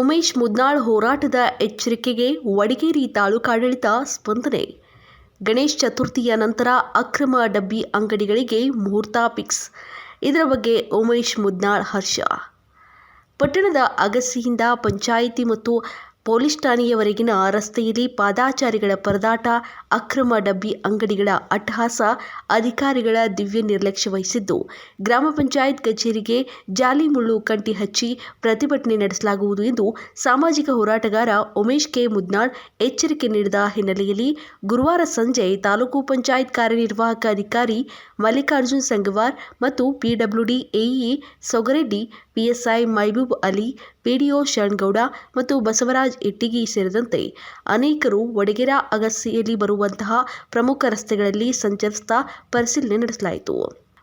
ಉಮೇಶ್ ಮುದ್ನಾಳ್ ಹೋರಾಟದ ಎಚ್ಚರಿಕೆಗೆ ವಡಗೇರಿ ತಾಲೂಕಾಡಳಿತ ಸ್ಪಂದನೆ. ಗಣೇಶ್ ಚತುರ್ಥಿಯ ನಂತರ ಅಕ್ರಮ ಡಬ್ಬಿ ಅಂಗಡಿಗಳಿಗೆ ಮುಹೂರ್ತ ಫಿಕ್ಸ್. ಇದರ ಬಗ್ಗೆ ಉಮೇಶ್ ಮುದ್ನಾಳ್ ಹರ್ಷ. ಪಟ್ಟಣದ ಅಗಸಿಯಿಂದ ಪಂಚಾಯಿತಿ ಮತ್ತು ಪೊಲೀಸ್ ಠಾಣೆಯವರೆಗಿನ ರಸ್ತೆಯಲ್ಲಿ ಪಾದಾಚಾರಿಗಳ ಪರದಾಟ, ಅಕ್ರಮ ಡಬ್ಬಿ ಅಂಗಡಿಗಳ ಅಟ್ಟಹಾಸ, ಅಧಿಕಾರಿಗಳ ದಿವ್ಯ ನಿರ್ಲಕ್ಷ್ಯ ವಹಿಸಿದ್ದು, ಗ್ರಾಮ ಪಂಚಾಯತ್ ಕಚೇರಿಗೆ ಜಾಲಿ ಮುಳ್ಳು ಕಂಟಿ ಹಚ್ಚಿ ಪ್ರತಿಭಟನೆ ನಡೆಸಲಾಗುವುದು ಎಂದು ಸಾಮಾಜಿಕ ಹೋರಾಟಗಾರ ಉಮೇಶ್ ಕೆ. ಮುದ್ನಾಳ್ ಎಚ್ಚರಿಕೆ ನೀಡಿದ ಹಿನ್ನೆಲೆಯಲ್ಲಿ ಗುರುವಾರ ಸಂಜೆ ತಾಲೂಕು ಪಂಚಾಯತ್ ಕಾರ್ಯನಿರ್ವಾಹಕ ಅಧಿಕಾರಿ ಮಲ್ಲಿಕಾರ್ಜುನ್ ಸಂಗವಾರ್ ಮತ್ತು PWD AE Sogareddy PSI Mehboob Ali PDO Sharanagouda ಮತ್ತು ಬಸವರಾಜ್ ಇಟ್ಟಿಗಿ ಸೇರಿದಂತೆ ಅನೇಕರು ವಡಗೇರಾ ಅಗಸಿಯಲ್ಲಿ ಬರುವಂತಹ ಪ್ರಮುಖ ರಸ್ತೆಗಳಲ್ಲಿ ಸಂಚರಿಸ್ತಾ ಪರಿಶೀಲನೆ ನಡೆಸಲಾಯಿತು.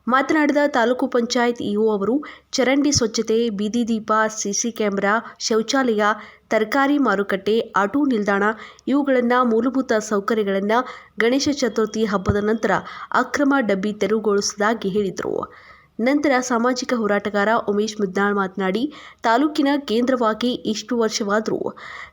ಮಾತನಾಡಿದ ತಾಲೂಕು ಪಂಚಾಯತ್ ಇಒ ಅವರು, ಚರಂಡಿ ಸ್ವಚ್ಛತೆ, ಬೀದಿ ದೀಪ, ಸಿಸಿ ಕ್ಯಾಮೆರಾ, ಶೌಚಾಲಯ, ತರಕಾರಿ ಮಾರುಕಟ್ಟೆ, ಆಟೋ ನಿಲ್ದಾಣ, ಇವುಗಳನ್ನು ಮೂಲಭೂತ ಸೌಕರ್ಯಗಳನ್ನು ಗಣೇಶ ಚತುರ್ಥಿ ಹಬ್ಬದ ನಂತರ ಅಕ್ರಮ ಡಬ್ಬಿ ತೆರವುಗೊಳಿಸುವುದಾಗಿ ಹೇಳಿದರು. ನಂತರ ಸಾಮಾಜಿಕ ಹೋರಾಟಗಾರ ಉಮೇಶ್ ಮುದ್ನಾಳ್ ಮಾತನಾಡಿ ತಾಲೂಕಿನ ಕೇಂದ್ರವಾಗಿ ಇಷ್ಟು ವರ್ಷವಾದರೂ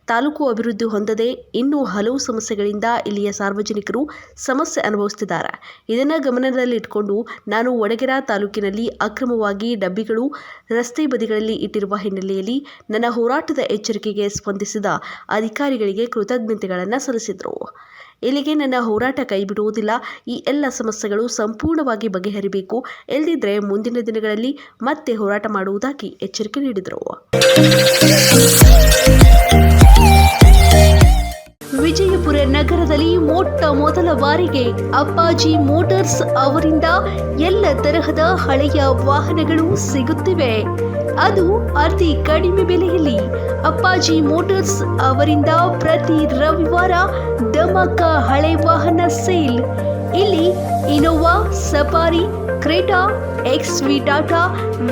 ತಾಲೂಕು ಅಭಿವೃದ್ಧಿ ಹೊಂದದೆ ಇನ್ನೂ ಹಲವು ಸಮಸ್ಯೆಗಳಿಂದ ಇಲ್ಲಿಯ ಸಾರ್ವಜನಿಕರು ಸಮಸ್ಯೆ ಅನುಭವಿಸುತ್ತಿದ್ದಾರೆ. ಇದನ್ನು ಗಮನದಲ್ಲಿಟ್ಟುಕೊಂಡು ನಾನು ವಡಗೆರ ತಾಲೂಕಿನಲ್ಲಿ ಅಕ್ರಮವಾಗಿ ಡಬ್ಬಿಗಳು ರಸ್ತೆ ಬದಿಗಳಲ್ಲಿ ಇಟ್ಟಿರುವ ಹಿನ್ನೆಲೆಯಲ್ಲಿ ನನ್ನ ಹೋರಾಟದ ಎಚ್ಚರಿಕೆಗೆ ಸ್ಪಂದಿಸಿದ ಅಧಿಕಾರಿಗಳಿಗೆ ಕೃತಜ್ಞತೆಗಳನ್ನು ಸಲ್ಲಿಸಿದರು. ಇಲ್ಲಿಗೆ ನನ್ನ ಹೋರಾಟ ಕೈಬಿಡುವುದಿಲ್ಲ. ಈ ಎಲ್ಲ ಸಮಸ್ಯೆಗಳು ಸಂಪೂರ್ಣವಾಗಿ ಬಗೆಹರಿಬೇಕು. ಇಲ್ಲದಿದ್ದರೆ ಮುಂದಿನ ದಿನಗಳಲ್ಲಿ ಮತ್ತೆ ಹೋರಾಟ ಮಾಡುವುದಾಗಿ ಎಚ್ಚರಿಕೆ ನೀಡಿದರು. ವಿಜಯಪುರ ನಗರದಲ್ಲಿ ಮೊಟ್ಟ ಮೊದಲ ಬಾರಿಗೆ ಅಪ್ಪಾಜಿ ಮೋಟಾರ್ಸ್ ಅವರಿಂದ ಎಲ್ಲ ತರಹದ ಹಳೆಯ ವಾಹನಗಳು ಸಿಗುತ್ತಿವೆ. ಅದು ಅತಿ ಕಡಿಮೆ ಬೆಲೆಯಲ್ಲಿ ಅಪ್ಪಾಜಿ ಮೋಟಾರ್ಸ್ ಅವರಿಂದ ಪ್ರತಿ ರವಿವಾರ ದಮಕ ಹಳೆ ವಾಹನ ಸೇಲ್. ಇಲ್ಲಿ Innova, Safari, Creta, X V Tata,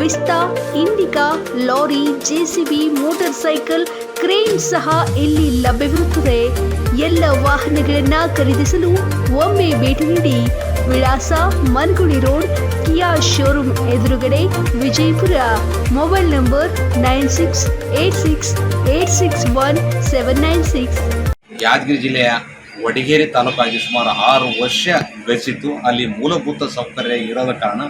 Vista, Indica, lorry JCB motorcycle crane ಸಹ ಇಲ್ಲಿ ಲಭ್ಯವಿರುತ್ತದೆ. ಎಲ್ಲ ವಾಹನಗಳನ್ನ ಖರೀದಿಸಲು ಒಮ್ಮೆ ಭೇಟಿ ನೀಡಿ ವಿಳಾಸ ಮನ್ಗುಳಿ ರೋಡ್, ಕಿಯಾ ಶೋರೂಮ್ ಎದುರುಗಡೆ Vijayapura. Mobile number nine six eight six eight six one seven nine six Yadgiri ಜಿಲ್ಲೆಯ ವಡಗೇರಿ ತಾಲೂಕಾಗಿ ಸುಮಾರು ಆರು ವರ್ಷ ಗಳಿಸಿತ್ತು ಅಲ್ಲಿ ಮೂಲಭೂತ ಸೌಕರ್ಯ ಇರದ ಕಾರಣ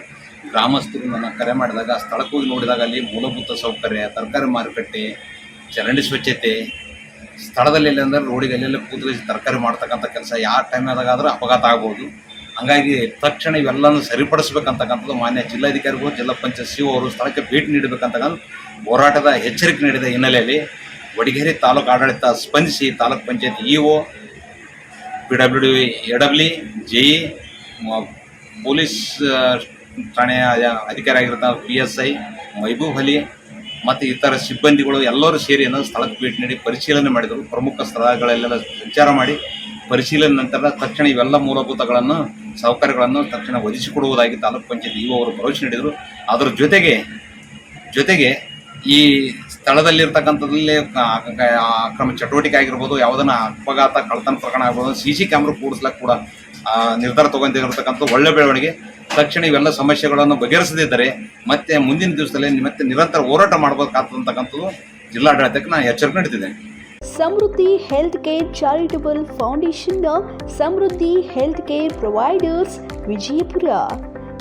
ಗ್ರಾಮಸ್ಥರು ನನ್ನ ಕರೆ ಮಾಡಿದಾಗ, ಸ್ಥಳಕ್ಕೆ ಹೋಗಿ ನೋಡಿದಾಗ ಅಲ್ಲಿ ಮೂಲಭೂತ ಸೌಕರ್ಯ, ತರಕಾರಿ ಮಾರುಕಟ್ಟೆ, ಚರಂಡಿ ಸ್ವಚ್ಛತೆ ಸ್ಥಳದಲ್ಲಿ ಅಂದ್ರೆ ರೋಡಿಗೆ ಎಲ್ಲೆಲ್ಲ ಕೂತ್ಕೊಂಡು ತರಕಾರಿ ಮಾಡ್ತಕ್ಕಂಥ ಕೆಲಸ ಯಾವ ಟೈಮ್ನಾಗ ಆದ್ರೆ ಅಪಘಾತ ಆಗ್ಬೋದು. ಹಂಗಾಗಿ ತಕ್ಷಣ ಇವೆಲ್ಲನೂ ಸರಿಪಡಿಸ್ಬೇಕಂತಕ್ಕಂಥದ್ದು ಮಾನ್ಯ ಜಿಲ್ಲಾಧಿಕಾರಿಗಳು, ಜಿಲ್ಲಾ ಪಂಚಾಯತ್ ಸಿ ಅವರು ಸ್ಥಳಕ್ಕೆ ಭೇಟಿ ನೀಡಬೇಕಂತಕ್ಕಂಥ ಹೋರಾಟದ ಎಚ್ಚರಿಕೆ ನೀಡಿದ ಹಿನ್ನೆಲೆಯಲ್ಲಿ ವಡಿಗೇರಿ ತಾಲೂಕು ಆಡಳಿತ ಸ್ಪಂದಿಸಿ, taluk panchayat EO P W D ಎಡಬ್ಲಿ J E police ಠಾಣೆಯ ಅಧಿಕಾರಿ ಆಗಿರ್ತಕ್ಕಂಥ P S I, Mehboob Ali ಮತ್ತು ಇತರ ಸಿಬ್ಬಂದಿಗಳು ಎಲ್ಲರೂ ಸೇರಿ ಅನ್ನೋ ಸ್ಥಳಕ್ಕೆ ಭೇಟಿ ನೀಡಿ ಪರಿಶೀಲನೆ ಮಾಡಿದರು. ಪ್ರಮುಖ ಸ್ಥಳಗಳಲ್ಲೆಲ್ಲ ಸಂಚಾರ ಮಾಡಿ ಪರಿಶೀಲನೆ ನಂತರ ತಕ್ಷಣ ಇವೆಲ್ಲ ಮೂಲಭೂತಗಳನ್ನು, ಸೌಕರ್ಯಗಳನ್ನು ತಕ್ಷಣ ಒದಗಿಸಿಕೊಡುವುದಾಗಿ ತಾಲೂಕು ಪಂಚಾಯತ್ ಇಒ ಅವರು ಭರವಸೆ ನೀಡಿದರು. ಅದರ ಜೊತೆಗೆ ಜೊತೆಗೆ ಈ ಸ್ಥಳದಲ್ಲಿರ್ತಕ್ಕಂಥದ್ರಲ್ಲಿ ಅಕ್ರಮ ಚಟುವಟಿಕೆ ಆಗಿರ್ಬೋದು, ಯಾವುದನ್ನ ಅಪಘಾತ ಕಳ್ತನ ಪ್ರಕರಣ ಆಗ್ಬೋದು ಸಿ ಸಿ ಕ್ಯಾಮ್ರ ಕೂಡಿಸ್ಲಕ್ಕೆ ಕೂಡ ನಿರ್ಧಾರ ತಗೊಂಡಿರತಕ್ಕಂಥ ಒಳ್ಳೆ ಬೆಳವಣಿಗೆ, ತಕ್ಷಣ ಇವೆಲ್ಲ ಸಮಸ್ಯೆಗಳನ್ನು ಬಗೆಹರಿಸದಿದ್ದರೆ ಮತ್ತೆ ಮುಂದಿನ ದಿವಸದಲ್ಲಿ ಮತ್ತೆ ನಿರಂತರ ಹೋರಾಟ ಮಾಡಬೇಕಾಗ್ತಕ್ಕಂಥದ್ದು ಜಿಲ್ಲಾಡಳಿತಕ್ಕೆ ನಾನು ಎಚ್ಚರಿಕೆ ನೀಡ್ತಿದ್ದೇನೆ. Samruddhi health care charitable foundation Samruddhi health care providers Vijayapura.